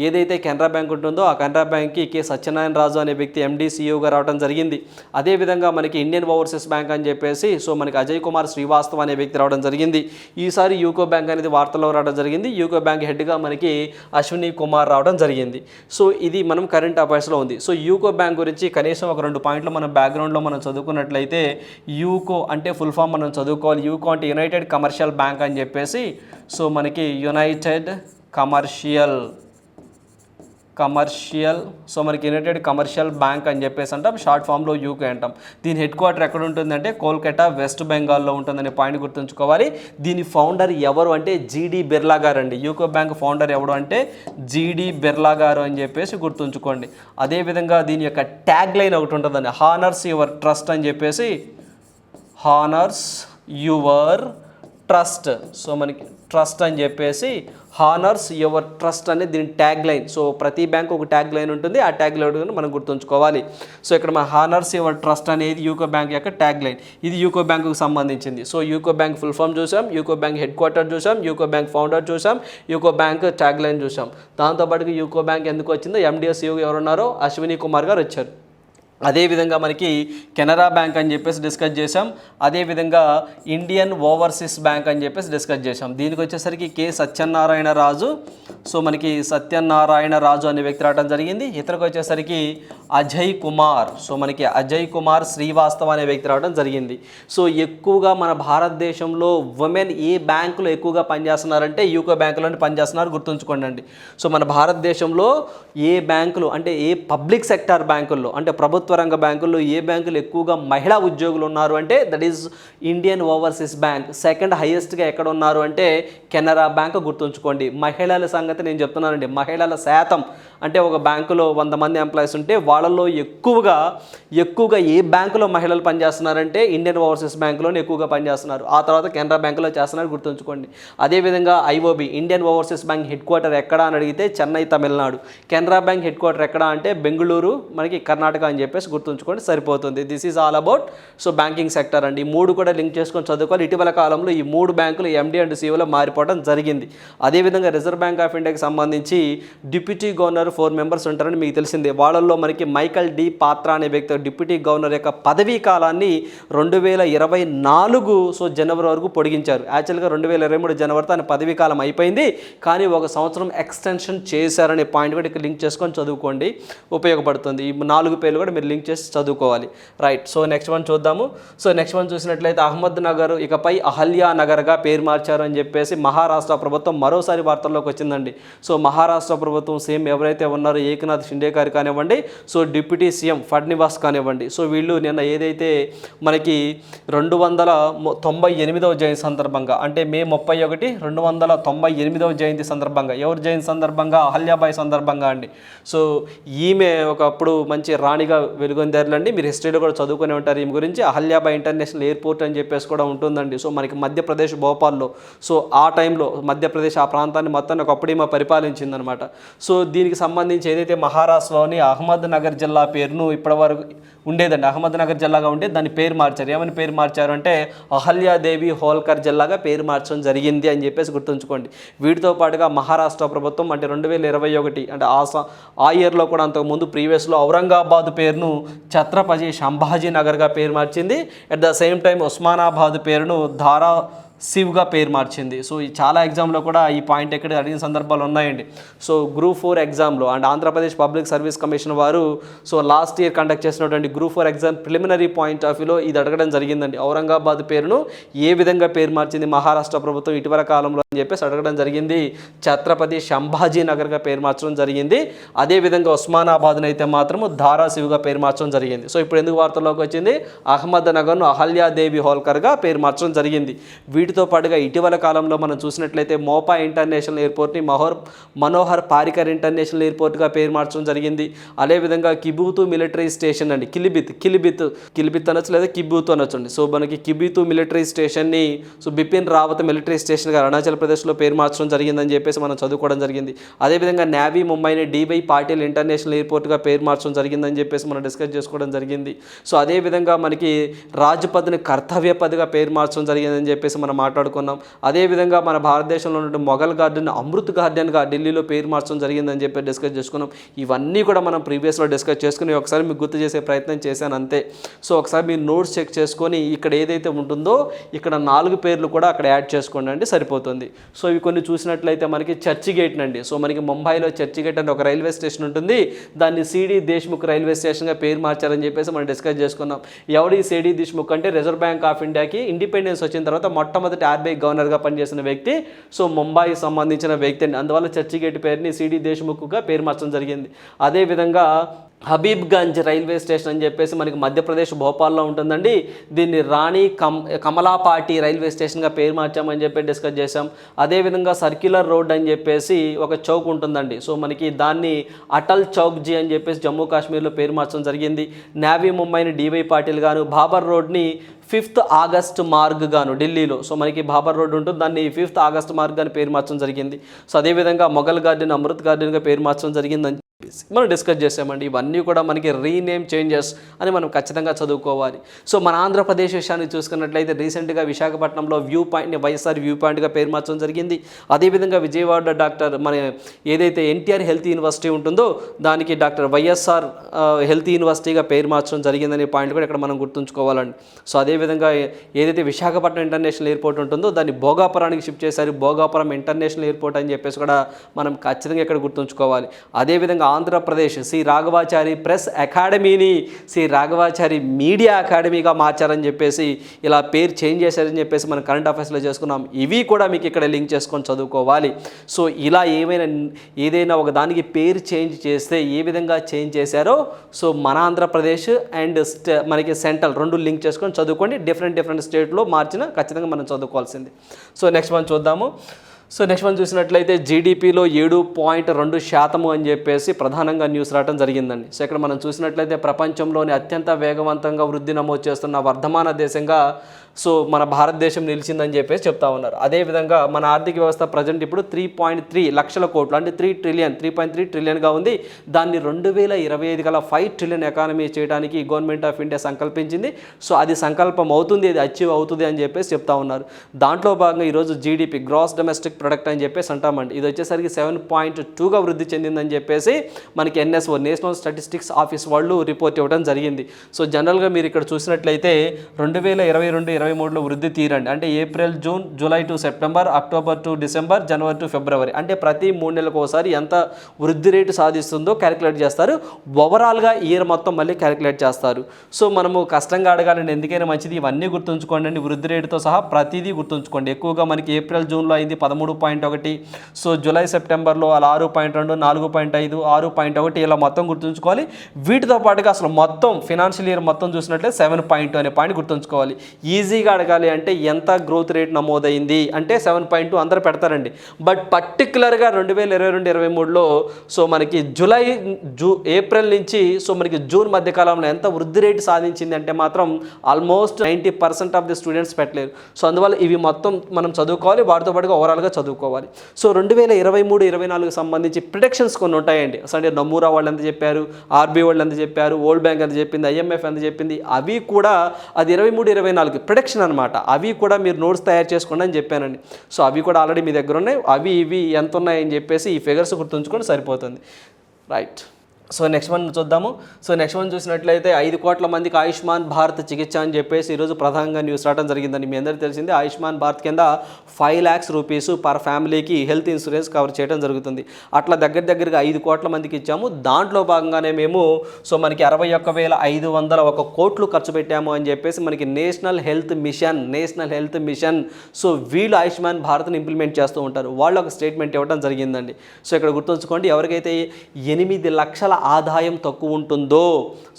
ఏదైతే కెనరా బ్యాంక్ ఉంటుందో ఆ కెనరా బ్యాంక్కి కె సత్యనారాయణ రాజు అనే వ్యక్తి ఎండీ సీఈఓగా రావడం జరిగింది. అదేవిధంగా మనకి ఇండియన్ ఓవర్సీస్ బ్యాంక్ అని చెప్పేసి సో మనకి అజయ్ కుమార్ శ్రీవాస్తవ్ అనే వ్యక్తి రావడం జరిగింది. ఈసారి యూకో బ్యాంక్ అనేది వార్తల్లో రావడం జరిగింది. యూకో బ్యాంక్ హెడ్గా మనకి అశ్విని కుమార్ రావడం జరిగింది. సో ఇది మనం కరెంట్ అఫైర్స్లో ఉంది. సో యూకో బ్యాంక్ గురించి కనీసం ఒక రెండు పాయింట్లు మన బ్యాక్గ్రౌండ్లో మనం చదువు చదువుకున్నట్లయితే యూకో అంటే ఫుల్ ఫామ్ మనం చదువుకోవాలి. యూకో అంటే యునైటెడ్ కమర్షియల్ బ్యాంక్ అని చెప్పేసి సో మనకి యునైటెడ్ కమర్షియల్ కమర్షియల్ సో మనకి యునైటెడ్ కమర్షియల్ బ్యాంక్ అని చెప్పేసి అంటాం షార్ట్ ఫామ్లో యూకే అంటాం. దీని హెడ్ క్వార్టర్ ఎక్కడ ఉంటుందంటే కోల్కతా వెస్ట్ బెంగాల్లో ఉంటుందనే పాయింట్ గుర్తుంచుకోవాలి. దీని ఫౌండర్ ఎవరు అంటే జీడి బిర్లా గారు అండి యూకో బ్యాంక్ ఫౌండర్ ఎవరు అంటే జీడి బిర్లా గారు అని చెప్పేసి గుర్తుంచుకోండి. అదేవిధంగా దీని యొక్క ట్యాగ్ లైన్ ఒకటి ఉంటుందండి. హానర్స్ యువర్ ట్రస్ట్ అని చెప్పేసి హానర్స్ యువర్ ట్రస్ట్ సో మనకి ట్రస్ట్ అని చెప్పేసి హానర్స్ యువర్ ట్రస్ట్ అనేది దీని ట్యాగ్ లైన్. సో ప్రతి బ్యాంక్ ఒక ట్యాగ్ లైన్ ఉంటుంది. ఆ ట్యాగ్ లైన్ మనం గుర్తుంచుకోవాలి. సో ఇక్కడ మన హానర్స్ యువర్ ట్రస్ట్ అనేది యూకో బ్యాంక్ యొక్క ట్యాగ్ లైన్. ఇది యూకో బ్యాంకుకు సంబంధించింది. So UCO bank full form చూసాం. యూకో బ్యాంక్ హెడ్ క్వార్టర్ చూసాం. యూకో బ్యాంక్ ఫౌండర్ చూసాం. యూకో బ్యాంక్ ట్యాగ్ లైన్ చూసాం. దాంతోపాటుగా యూకో బ్యాంక్ ఎందుకు వచ్చిందో ఎండిఎస్ యూ ఎవరున్నారో అశ్విని కుమార్ గారు వచ్చారు. అదేవిధంగా మనకి కెనరా బ్యాంక్ అని చెప్పేసి డిస్కస్ చేసాం అదేవిధంగా ఇండియన్ ఓవర్సీస్ బ్యాంక్ అని చెప్పేసి డిస్కస్ చేసాం దీనికి వచ్చేసరికి కె సత్యనారాయణ రాజు. సో మనకి సత్యనారాయణ రాజు అనే వ్యక్తి రావడం జరిగింది. ఇతరకు వచ్చేసరికి అజయ్ కుమార్. సో మనకి అజయ్ కుమార్ శ్రీవాస్తవ అనే వ్యక్తి రావడం జరిగింది. సో ఎక్కువగా మన భారతదేశంలో ఉమెన్ ఏ బ్యాంకులో ఎక్కువగా పనిచేస్తున్నారంటే యూకో బ్యాంకులోనే పనిచేస్తున్నారు గుర్తుంచుకోండి సో మన భారతదేశంలో ఏ బ్యాంకులు అంటే ఏ పబ్లిక్ సెక్టార్ బ్యాంకుల్లో అంటే ప్రభుత్వ ప్రభుత్వ రంగ బ్యాంకుల్లో ఏ బ్యాంకులు ఎక్కువగా మహిళా ఉద్యోగులు ఉన్నారు అంటే that is Indian overseas bank second హైయెస్ట్గా ఎక్కడ ఉన్నారు అంటే కెనరా బ్యాంక్ గుర్తుంచుకోండి. మహిళల సంగతి నేను చెప్తున్నానండి. మహిళల శాతం అంటే ఒక బ్యాంకులో వంద మంది ఎంప్లాయీస్ ఉంటే వాళ్ళలో ఎక్కువగా ఎక్కువగా ఏ బ్యాంకులో మహిళలు పనిచేస్తున్నారంటే ఇండియన్ ఓవర్సీస్ బ్యాంకులోనే ఎక్కువగా పనిచేస్తున్నారు. ఆ తర్వాత కెనరా బ్యాంకులో చేస్తున్నారు గుర్తుంచుకోండి. అదేవిధంగా IOB Indian overseas bank head quarter ఎక్కడ అని అడిగితే Chennai Tamil Nadu. Canara bank head quarter ఎక్కడ అంటే బెంగళూరు మనకి కర్ణాటక అని చెప్పేసి గుర్తుంచుకోండి సరిపోతుంది. This is all about so banking sector అండి. ఈ మూడు కూడా లింక్ చేసుకొని చదువుకోవాలి. ఇటీవల కాలంలో ఈ మూడు బ్యాంకులు ఎండి అండ్ సిఓలో మారిపోవడం జరిగింది. అదేవిధంగా రిజర్వ్ బ్యాంక్ ఆఫ్ ఇండియాకి సంబంధించి డిప్యూటీ గవర్నర్ ఫోర్ మెంబర్స్ ఉంటారని మీకు తెలిసిందే. వాళ్ళల్లో మనకి మైకల్ డి పాత్ర అనే వ్యక్తి డిప్యూటీ గవర్నర్ యొక్క పదవీ కాలాన్ని రెండు వేల ఇరవై నాలుగు సో జనవరి వరకు పొడిగించారు. యాక్చువల్గా రెండు వేల ఇరవై మూడు జనవరితో ఆయన పదవీ కాలం అయిపోయింది. కానీ ఒక సంవత్సరం ఎక్స్టెన్షన్ చేశారనే పాయింట్ కూడా ఇక్కడ లింక్ చేసుకొని చదువుకోండి. ఉపయోగపడుతుంది. ఈ నాలుగు పేర్లు కూడా మీరు లింక్ చేసి చదువుకోవాలి. రైట్ సో నెక్స్ట్ వన్ చూద్దాము. సో నెక్స్ట్ వన్ చూసినట్లయితే అహ్మద్ నగర్ ఇకపై అహల్యా నగర్గా పేరు మార్చారు అని చెప్పేసి మహారాష్ట్ర ప్రభుత్వం మరోసారి వార్తల్లోకి వచ్చిందండి. సో మహారాష్ట్ర ప్రభుత్వం సేమ్ ఎవరైతే ఉన్నారో ఏకనాథ్ షిండే గారు కానివ్వండి సో డిప్యూటీ సీఎం ఫడ్నివాస్ కానివ్వండి. సో వీళ్ళు నిన్న ఏదైతే మనకి రెండు వందల తొంభై ఎనిమిదవ జయంతి సందర్భంగా అంటే మే ముప్పై ఒకటి రెండు వందల తొంభై ఎనిమిదవ జయంతి సందర్భంగా ఎవరి జయంతి సందర్భంగా? అహల్యాబాయ్ సందర్భంగా అండి. సో ఈమె ఒకప్పుడు మంచి రాణిగా వెలుగొందారులండి. మీరు హిస్టరీలో కూడా చదువుకునే ఉంటారు ఈమె గురించి. అహల్యాబాయ్ ఇంటర్నేషనల్ ఎయిర్పోర్ట్ అని చెప్పేసి కూడా ఉంటుందండి. సో మనకి మధ్యప్రదేశ్ భోపాల్లో సో ఆ టైంలో మధ్యప్రదేశ్ ఆ ప్రాంతాన్ని మొత్తాన్ని ఒకప్పుడు ఈమె పరిపాలించిందనమాట. సో దీనికి సంబంధించి ఏదైతే మహారాష్ట్రలోని అహ్మద్ నగర్ జిల్లా పేరును ఇప్పటివరకు ఉండేదండి. అహ్మద్ నగర్ జిల్లాగా ఉంటే దాని పేరు మార్చారు. ఏమని పేరు మార్చారు అంటే అహల్యాదేవి హోల్కర్ జిల్లాగా పేరు మార్చడం జరిగింది అని చెప్పేసి గుర్తుంచుకోండి. వీటితో పాటుగా మహారాష్ట్ర ప్రభుత్వం అంటే రెండు వేల ఇరవై ఒకటి అంటే ఆ ఆ ఇయర్లో కూడా అంతకుముందు ప్రీవియస్లో ఔరంగాబాద్ పేరును ఛత్రపతి సంభాజీ నగర్గా పేరు మార్చింది. At the same time Osmanabad పేరును ధారా శివ్గా పేరు మార్చింది. సో ఈ చాలా ఎగ్జామ్లో కూడా ఈ పాయింట్ ఎక్కడ అడిగిన సందర్భాలు ఉన్నాయండి. సో గ్రూప్ ఫోర్ ఎగ్జామ్లో and Andhra Pradesh public service commission వారు సో లాస్ట్ ఇయర్ కండక్ట్ చేసినటువంటి group four exam preliminary point of వ్యూలో ఇది అడగడం జరిగిందండి. ఔరంగాబాద్ పేరును ఏ విధంగా పేరు మార్చింది మహారాష్ట్ర ప్రభుత్వం ఇటీవల కాలంలో అని చెప్పేసి అడగడం జరిగింది. ఛత్రపతి సంభాజీ నగర్గా పేరు మార్చడం జరిగింది. అదేవిధంగా ఉస్మానాబాద్ని అయితే మాత్రము ధారాశివుగా పేరు మార్చడం జరిగింది. సో ఇప్పుడు ఎందుకు వార్తల్లోకి వచ్చింది? అహ్మద్ నగర్ను అహల్యాదేవి హోల్కర్గా పేరు మార్చడం జరిగింది. వీటితో పాటుగా ఇటీవల కాలంలో మనం చూసినట్లయితే మోపా ఇంటర్నేషనల్ ఎయిర్పోర్ట్ని మహోర్ మనోహర్ పారికర్ ఇంటర్నేషనల్ ఎయిర్పోర్ట్గా పేరు మార్చడం జరిగింది. అదేవిధంగా కిబూతు మిలిటరీ స్టేషన్ అండి కిలిబిత్ కిలిబిత్ కిలిబిత్ అనొచ్చు లేదా కిబూతు అనొచ్చండి సో మనకి కిబితు మిలిటరీ స్టేషన్ని సో బిపిన్ రావత్ మిలిటరీ స్టేషన్గా అరుణాచల్ ప్రదేశ్లో పేరు మార్చడం జరిగిందని చెప్పేసి మనం చదువుకోవడం జరిగింది. అదేవిధంగా నేవీ ముంబైని డివై పాటిల్ ఇంటర్నేషనల్ ఎయిర్పోర్ట్గా పేరు మార్చడం జరిగిందని చెప్పేసి మనం డిస్కస్ చేసుకోవడం జరిగింది. సో అదేవిధంగా మనకి రాజ్పథ్ని కర్తవ్య పదిగా పేరు మార్చడం జరిగిందని చెప్పేసి మనం మాట్లాడుకున్నాం. అదేవిధంగా మన భారతదేశంలో ఉన్న మొఘల్ గార్డెన్ అమృత్ గార్డెన్గా ఢిల్లీలో పేరు మార్చడం జరిగిందని చెప్పి డిస్కస్ చేసుకున్నాం. ఇవన్నీ కూడా మనం ప్రీవియస్లో డిస్కస్ చేసుకుని ఒకసారి మీకు గుర్తు చేసే ప్రయత్నం చేశాను అంతే. సో ఒకసారి మీరు నోట్స్ చెక్ చేసుకొని ఇక్కడ ఏదైతే ఉంటుందో ఇక్కడ నాలుగు పేర్లు కూడా అక్కడ యాడ్ చేసుకోండి అండి సరిపోతుంది. సో ఇవి కొన్ని చూసినట్లయితే మనకి చర్చి గేట్ అండి. సో మనకి ముంబైలో చర్చి గేట్ అని ఒక రైల్వే స్టేషన్ ఉంటుంది. దాన్ని సిడి దేశ్ముఖ్ రైల్వే స్టేషన్గా పేరు మార్చారని చెప్పేసి మనం డిస్కస్ చేసుకున్నాం. ఎవడి సిడి దేశ్ముఖ్ అంటే రిజర్వ్ బ్యాంక్ ఆఫ్ ఇండియాకి ఇండిపెండెన్స్ వచ్చిన తర్వాత మొట్టమొదటి ఆర్బీఐ గవర్నర్గా పనిచేసిన వ్యక్తి. సో ముంబాయి సంబంధించిన వ్యక్తి అండి. అందువల్ల చర్చిగేట్ పేరుని సిడి దేశ్ముఖ్గా పేరు మార్చడం జరిగింది. అదేవిధంగా హబీబ్గంజ్ రైల్వే స్టేషన్ అని చెప్పేసి మనకి మధ్యప్రదేశ్ భోపాల్లో ఉంటుందండి. దీన్ని రాణి కమ్ కమలాపాటి రైల్వే స్టేషన్గా పేరు మార్చామని చెప్పి డిస్కస్ చేసాం అదేవిధంగా సర్క్యులర్ రోడ్ అని చెప్పేసి ఒక చౌక్ ఉంటుందండి. సో మనకి దాన్ని అటల్ చౌక్ జీ అని చెప్పేసి జమ్మూ కాశ్మీర్లో పేరు మార్చడం జరిగింది. నావీ ముంబైని డివై పాటిల్ గాను బాబర్ రోడ్ని ఫిఫ్త్ ఆగస్ట్ మార్గ్ గాను ఢిల్లీలో. సో మనకి బాబర్ రోడ్ ఉంటుంది. దాన్ని ఫిఫ్త్ ఆగస్ట్ మార్గ్ అని పేరు మార్చడం జరిగింది. సో అదేవిధంగా మొఘల్ గార్డెన్ అమృత్ గార్డెన్గా పేరు మార్చడం జరిగిందని మనం డిస్కస్ చేసామండి. ఇవన్నీ కూడా మనకి రీనేమ్ చేంజెస్ అని మనం ఖచ్చితంగా చదువుకోవాలి. సో మన ఆంధ్రప్రదేశ్ విషయాన్ని చూసుకున్నట్లయితే రీసెంట్గా విశాఖపట్నంలో వ్యూ పాయింట్ని వైఎస్ఆర్ వ్యూ పాయింట్గా పేరు మార్చడం జరిగింది. అదేవిధంగా విజయవాడ డాక్టర్ మన ఏదైతే ఎన్టీఆర్ హెల్త్ యూనివర్సిటీ ఉంటుందో దానికి డాక్టర్ వైఎస్ఆర్ హెల్త్ యూనివర్సిటీగా పేరు మార్చడం జరిగిందనే పాయింట్ కూడా ఇక్కడ మనం గుర్తుంచుకోవాలండి. సో అదేవిధంగా ఏదైతే విశాఖపట్నం ఇంటర్నేషనల్ ఎయిర్పోర్ట్ ఉంటుందో దాన్ని భోగాపురానికి షిఫ్ట్ చేశారు. భోగాపురం ఇంటర్నేషనల్ ఎయిర్పోర్ట్ అని చెప్పేసి కూడా మనం ఖచ్చితంగా ఇక్కడ గుర్తుంచుకోవాలి. అదేవిధంగా ఆంధ్రప్రదేశ్ శ్రీ రాఘవాచారి ప్రెస్ అకాడమీని శ్రీ రాఘవాచారి మీడియా అకాడమీగా మార్చారని చెప్పేసి ఇలా పేరు చేంజ్ చేశారని చెప్పేసి మనం కరెంట్ అఫైర్స్లో చేసుకున్నాం. ఇవి కూడా మీకు ఇక్కడ లింక్ చేసుకొని చదువుకోవాలి. సో ఇలా ఏమైనా ఏదైనా ఒక దానికి పేరు చేంజ్ చేస్తే ఏ విధంగా చేంజ్ చేశారో సో మన ఆంధ్రప్రదేశ్ అండ్ స్టే మనకి సెంట్రల్ రెండు లింక్ చేసుకొని చదువుకోండి. డిఫరెంట్ డిఫరెంట్ స్టేట్లో మార్చిన ఖచ్చితంగా మనం చదువుకోవాల్సింది. సో నెక్స్ట్ మనం చూద్దాము. సో నెక్స్ట్ వన్ చూసినట్లయితే జీడిపిలో ఏడు పాయింట్ రెండు శాతము అని చెప్పేసి ప్రధానంగా న్యూస్ రావడం జరిగిందండి. సో ఇక్కడ మనం చూసినట్లయితే ప్రపంచంలోని అత్యంత వేగవంతంగా వృద్ధి నమోదు చేస్తున్న వర్ధమాన దేశంగా సో మన భారతదేశం నిలిచిందని చెప్పేసి చెప్తా ఉన్నారు. అదేవిధంగా మన ఆర్థిక వ్యవస్థ ప్రజెంట్ ఇప్పుడు త్రీ పాయింట్ త్రీ లక్షల కోట్లు అంటే three trillion three point three ట్రిలియన్గా ఉంది. దాన్ని రెండు వేల ఇరవై ఐదు గల ఫైవ్ ట్రిలియన్ ఎకానమీ చేయడానికి గవర్నమెంట్ ఆఫ్ ఇండియా సంకల్పించింది. సో అది సంకల్పం అవుతుంది అది అచీవ్ అవుతుంది అని చెప్పేసి చెప్తా ఉన్నారు. దాంట్లో భాగంగా ఈరోజు జీడిపి గ్రాస్ డొమెస్టిక్ ప్రొడక్ట్ అని చెప్పేసి అంటామండి ఇది వచ్చేసరికి సెవెన్ పాయింట్ టూగా వృద్ధి చెందిందని చెప్పేసి మనకి ఎన్ఎస్ఓ నేషనల్ స్టాటిస్టిక్స్ ఆఫీస్ వాళ్ళు రిపోర్ట్ ఇవ్వడం జరిగింది. సో జనరల్గా మీరు ఇక్కడ చూసినట్లయితే రెండు వేల ఇరవై రెండు ఇరవై మూడులో వృద్ధి తీరండి. అంటే April June July to September October to December January to February. అంటే ప్రతి మూడు నెలలకు ఒకసారి ఎంత వృద్ధి రేటు సాధిస్తుందో క్యాలిక్యులేట్ చేస్తారు. ఓవరాల్గా ఇయర్ మొత్తం మళ్ళీ క్యాలిక్యులేట్ చేస్తారు. సో మనము కష్టంగా అడగాలండి ఎందుకైనా మంచిది. ఇవన్నీ గుర్తుంచుకోండి అండి. వృద్ధి రేటుతో సహా ప్రతిదీ గుర్తుంచుకోండి. ఎక్కువగా మనకి ఏప్రిల్ జూన్లో అయింది పదమూడు పాయింట్ ఒకటి. సో జూలై సెప్టెంబర్లో అలా ఆరు పాయింట్ రెండు నాలుగు పాయింట్ ఐదు ఆరు పాయింట్ ఒకటి ఇలా మొత్తం గుర్తుంచుకోవాలి. వీటితో పాటుగా అసలు మొత్తం ఫినాన్షియల్ ఇయర్ మొత్తం చూసినట్లే సెవెన్ పాయింట్ అనే పాయింట్ గుర్తుంచుకోవాలి. ఈజీ ఈజీగా అడగాలి అంటే ఎంత గ్రోత్ రేట్ నమోదైంది అంటే సెవెన్ పాయింట్ టూ అందరూ పెడతారండి. బట్ పర్టికులర్గా రెండు వేల ఇరవై రెండు ఇరవై మూడులో సో మనకి జూలై జూ ఏప్రిల్ నుంచి సో మనకి జూన్ మధ్య కాలంలో ఎంత వృద్ధి రేటు సాధించింది అంటే మాత్రం almost ninety percent of the students పెట్టలేరు. సో అందువల్ల ఇవి మొత్తం మనం చదువుకోవాలి వాటితో పాటుగా ఓవరాల్గా చదువుకోవాలి. సో రెండు వేల ఇరవై మూడు ఇరవై నాలుగు సంబంధించి ప్రిడిక్షన్స్ కొన్ని ఉంటాయండి. సో అంటే నమూరా వాళ్ళు ఎంత చెప్పారు ఆర్బీ వాళ్ళు ఎంత చెప్పారు వరల్డ్ బ్యాంక్ ఎంత చెప్పింది ఐఎంఎఫ్ ఎంత చెప్పింది అవి కూడా అది ఇరవై మూడు ఇరవై నాలుగు. ప్రొడక్షన్ అనమాట అవి కూడా మీరు నోట్స్ తయారు చేసుకోండి అని చెప్పానండి. సో అవి కూడా ఆల్రెడీ మీ దగ్గర ఉన్నాయి. అవి ఇవి ఎంత ఉన్నాయని చెప్పేసి ఈ ఫిగర్స్ గుర్తుంచుకొని సరిపోతుంది. రైట్ సో నెక్స్ట్ వన్ చూద్దాము. సో నెక్స్ట్ వన్ చూసినట్లయితే ఐదు కోట్ల మందికి ఆయుష్మాన్ భారత్ చికిత్స అని చెప్పేసి ఈరోజు ప్రధానంగా న్యూస్ రావడం జరిగిందండి. మీ అందరికీ తెలిసింది ఆయుష్మాన్ భారత్ కింద ఫైవ్ ల్యాక్స్ రూపీస్ పర్ ఫ్యామిలీకి హెల్త్ ఇన్సూరెన్స్ కవర్ చేయడం జరుగుతుంది. అట్లా దగ్గర దగ్గరగా ఐదు కోట్ల మందికి ఇచ్చాము. దాంట్లో భాగంగానే మేము సో మనకి అరవై ఒక్క వేల ఐదు వందల ఒక కోట్లు ఖర్చు పెట్టాము అని చెప్పేసి మనకి national health mission national health mission so వీళ్ళు ఆయుష్మాన్ భారత్ని ఇంప్లిమెంట్ చేస్తూ ఉంటారు. వాళ్ళు ఒక స్టేట్మెంట్ ఇవ్వడం జరిగిందండి. సో ఇక్కడ గుర్తుంచుకోండి ఎవరికైతే ఎనిమిది లక్షల ఆదాయం తక్కువ ఉంటుందో?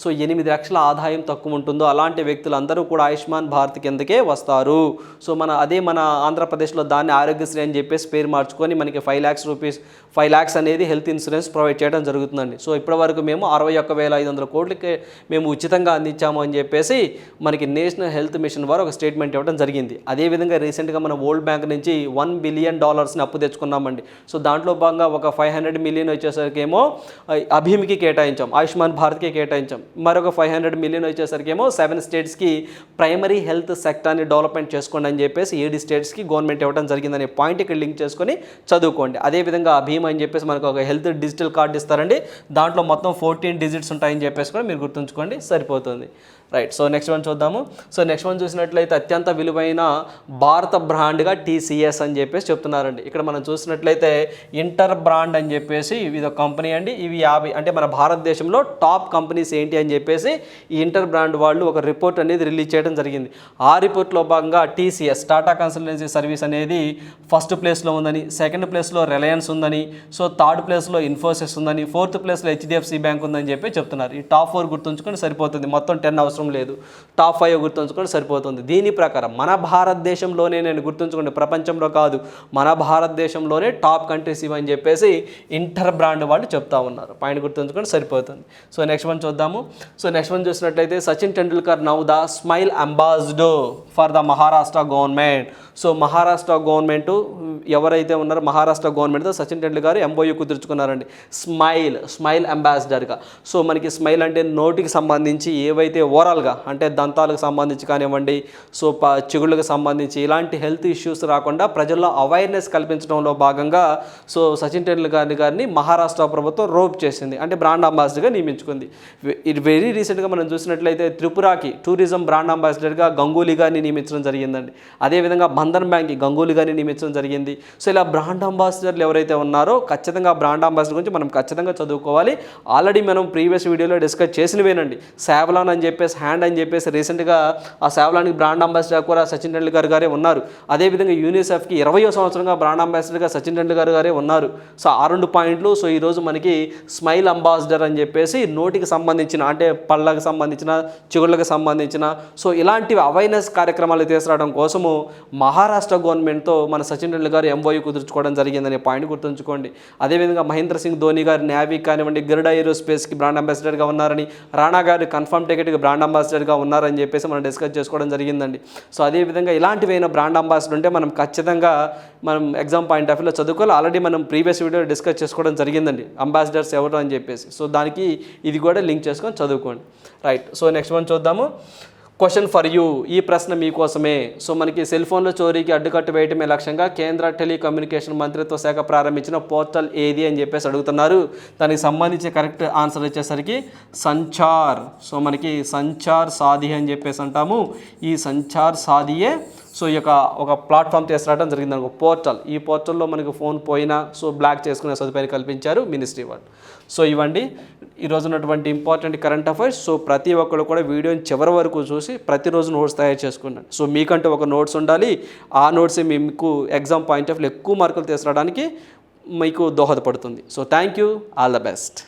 సో ఎనిమిది లక్షల ఆదాయం తక్కువ ఉంటుందో? అలాంటి వ్యక్తులందరూ కూడా ఆయుష్మాన్ భారత్ కిందకే వస్తారు. సో మన అదే మన ఆంధ్రప్రదేశ్లో దాన్ని ఆరోగ్యశ్రీ అని చెప్పేసి పేరు మార్చుకొని మనకి five lakhs rupees five lakhs అనేది హెల్త్ ఇన్సూరెన్స్ ప్రొవైడ్ చేయడం జరుగుతుందండి. సో ఇప్పటివరకు మేము అరవై ఒక్క వేల ఐదు వందల కోట్లకి మేము ఉచితంగా అందించాము అని చెప్పేసి మనకి నేషనల్ హెల్త్ మిషన్ వారు ఒక స్టేట్మెంట్ ఇవ్వడం జరిగింది. అదేవిధంగా రీసెంట్గా మన వరల్డ్ బ్యాంక్ నుంచి వన్ బిలియన్ డాలర్స్ని అప్పు తెచ్చుకున్నామండి. సో దాంట్లో భాగంగా ఒక ఫైవ్ హండ్రెడ్ మిలియన్ వచ్చేసరికి ఏమో అభిమ్కి కేటాయించాం ఆయుష్మాన్ భారత్కి కేటాయించాం. మరొక ఫైవ్ హండ్రెడ్ మిలియన్ వచ్చేసరికి ఏమో సెవెన్ స్టేట్స్కి ప్రైమరీ హెల్త్ సెక్టార్ని డెవలప్మెంట్ చేసుకోండి అని చెప్పేసి ఏడు స్టేట్స్కి గవర్నమెంట్ ఇవ్వడం జరిగిందనే పాయింట్ ఇక్కడ లింక్ చేసుకొని చదువుకోండి. అదేవిధంగా భీమ్ అని చెప్పేసి మనకు ఒక హెల్త్ డిజిటల్ కార్డు ఇస్తారండి. దాంట్లో మొత్తం ఫోర్టీన్ డిజిట్స్ ఉంటాయని చెప్పేసి కూడా మీరు గుర్తుంచుకోండి. సరిపోతుంది. రైట్ సో నెక్స్ట్ వన్ చూద్దాము. సో నెక్స్ట్ వన్ చూసినట్లయితే అత్యంత విలువైన భారత బ్రాండ్గా టీసీఎస్ అని చెప్పేసి చెప్తున్నారండి. ఇక్కడ మనం చూసినట్లయితే ఇంటర్ బ్రాండ్ అని చెప్పేసి ఇది ఒక కంపెనీ అండి. ఇవి యాభై అంటే మన భారతదేశంలో టాప్ కంపెనీస్ ఏంటి అని చెప్పేసి ఈ ఇంటర్ బ్రాండ్ వాళ్ళు ఒక రిపోర్ట్ అనేది రిలీజ్ చేయడం జరిగింది. ఆ రిపోర్ట్లో భాగంగా టీసీఎస్ టాటా కన్సల్టెన్సీ సర్వీస్ అనేది ఫస్ట్ ప్లేస్లో ఉందని సెకండ్ ప్లేస్లో రిలయన్స్ ఉందని సో థర్డ్ ప్లేస్లో ఇన్ఫోసిస్ ఉందని ఫోర్త్ ప్లేస్లో హెచ్డిఎఫ్సి బ్యాంక్ ఉందని చెప్పి చెప్తున్నారు. ఈ టాప్ ఫోర్ గుర్తుంచుకొని సరిపోతుంది. మొత్తం టెన్ అవసరం లేదు. టాప్ ఫైవ్ గుర్తుంచుకొని సరిపోతుంది. దీని ప్రకారం మన భారతదేశంలోనే నేను గుర్తుంచుకోండి ప్రపంచంలో కాదు మన భారతదేశంలోనే టాప్ కంట్రీస్ ఇవని చెప్పేసి ఇంటర్ బ్రాండ్ వాళ్ళు చెప్తా ఉన్నారు. పాయింట్ గుర్తుంచుకొని సరిపోతుంది. సో నెక్స్ట్ వన్ చూద్దాము. సో నెక్స్ట్ వన్ చూసినట్లయితే Sachin Tendulkar now the smile ambassador for the Maharashtra government so Maharashtra government ఎవరైతే ఉన్నారో మహారాష్ట్ర గవర్నమెంట్తో సచిన్ టెండూల్కర్ ఎంఓయూ కుదుర్చుకున్నారండి. స్మైల్ స్మైల్ అంబాసిడర్గా సో మనకి స్మైల్ అంటే నోటికి సంబంధించి ఏవైతే ఓవరాల్గా అంటే దంతాలకు సంబంధించి కానివ్వండి సో ప చిగుళ్ళకు సంబంధించి ఇలాంటి హెల్త్ ఇష్యూస్ రాకుండా ప్రజల్లో అవేర్నెస్ కల్పించడంలో భాగంగా సో సచిన్ టెండూల్కర్ గారిని మహారాష్ట్ర ప్రభుత్వం రోప్ చేసింది అంటే బ్రాండ్ అంబాసిడర్గా నియమించుకుంది. ఇది వెరీ రీసెంట్గా మనం చూసినట్లయితే త్రిపురకి టూరిజం బ్రాండ్ అంబాసిడర్గా గంగూలీ గారిని నియమించడం జరిగిందండి. అదేవిధంగా బంధన్ బ్యాంక్కి గంగూలీ గారిని నియమించడం జరిగింది. సో ఇలా బ్రాండ్ అంబాసిడర్లు ఎవరైతే ఉన్నారో ఖచ్చితంగా బ్రాండ్ అంబాసిడర్ గురించి మనం ఖచ్చితంగా చదువుకోవాలి. ఆల్రెడీ మనం ప్రీవియస్ వీడియోలో డిస్కస్ చేసినవేనండి. సేవలాన్ అని చెప్పేసి హ్యాండ్ అని చెప్పేసి రీసెంట్గా ఆ సేవలానికి బ్రాండ్ అంబాసిడర్ కూడా సచిన్ టెండూల్కర్ గారే ఉన్నారు. అదేవిధంగా యూనిసెఫ్కి ఇరవయో సంవత్సరంగా బ్రాండ్ అంబాసిడర్గా సచిన్ టెండూల్కర్ గారే ఉన్నారు. సో ఆ రెండు పాయింట్లు సో ఈరోజు మనకి స్మైల్ అంబాసిడర్ అని చెప్పేసి నోటికి సంబంధించిన అంటే పళ్ళకు సంబంధించిన చిగుళ్ళకి సంబంధించిన సో ఇలాంటివి అవేర్నెస్ కార్యక్రమాలు తీసుకురావడం కోసము మహారాష్ట్ర గవర్నమెంట్తో మన సచిన్ టెండూల్కర్ గారు ఎంఓయూ కుదుర్చుకోవడం జరిగిందనే పాయింట్ గుర్తుంచుకోండి. అదేవిధంగా మహేంద్ర సింగ్ ధోని గారు నేవీ కానివ్వండి గరుడ ఏరోస్పేస్కి బ్రాండ్ అంబాసిడర్గా ఉన్నారని రాణా గారు కన్ఫర్మ్ టికెట్కి బ్రాండ్ అంబాసిడర్గా ఉన్నారని చెప్పేసి మనం డిస్కస్ చేసుకోవడం జరిగిందండి. సో అదేవిధంగా ఇలాంటివైన బ్రాండ్ అంబాసిడర్ ఉంటే మనం ఖచ్చితంగా మనం ఎగ్జామ్ పాయింట్ ఆఫ్ వ్యూలో చదువుకోవాలి. ఆల్రెడీ మనం ప్రీవియస్ వీడియో డిస్కస్ చేసుకోవడం జరిగిందండి. అంబాసిడర్స్ ఎవరు అని చెప్పేసి. సో దానికి ఇది కూడా లింక్ చేసుకొని చదువుకోండి. రైట్ సో నెక్స్ట్ వన్ చూద్దాము. క్వశ్చన్ ఫర్ యూ ఈ ప్రశ్న మీకోసమే. సో మనకి సెల్ ఫోన్ల చోరీకి అడ్డుకట్టు వేయటమే లక్ష్యంగా కేంద్ర టెలికమ్యూనికేషన్ మంత్రిత్వ శాఖ ప్రారంభించిన పోర్టల్ ఏది అని చెప్పేసి అడుగుతున్నారు. దానికి సంబంధించి కరెక్ట్ ఆన్సర్ వచ్చేసరికి సంచార్. సో మనకి సంచార్ సాధి అని చెప్పేసి అంటాము. ఈ సంచార్ సాధియే సో ఈ యొక్క ఒక ప్లాట్ఫామ్ తీసుకురావడం జరిగింది ఒక పోర్టల్ ఈ పోర్టల్లో మనకి ఫోన్ పోయినా సో బ్లాక్ చేసుకునే సదుపాయాలు కల్పించారు మినిస్ట్రీ వాళ్ళు. సో ఇవ్వండి ఈరోజు ఉన్నటువంటి ఇంపార్టెంట్ కరెంట్ అఫైర్స్ సో ప్రతి ఒక్కరు కూడా వీడియోని చివరి వరకు చూసి ప్రతిరోజు నోట్స్ తయారు చేసుకున్నాను సో మీకంటూ ఒక నోట్స్ ఉండాలి. ఆ నోట్స్ మీకు ఎగ్జామ్ పాయింట్ ఆఫ్ వ్యూ ఎక్కువ మార్కులు తీసుకురావడానికి మీకు దోహదపడుతుంది. So thank you all the best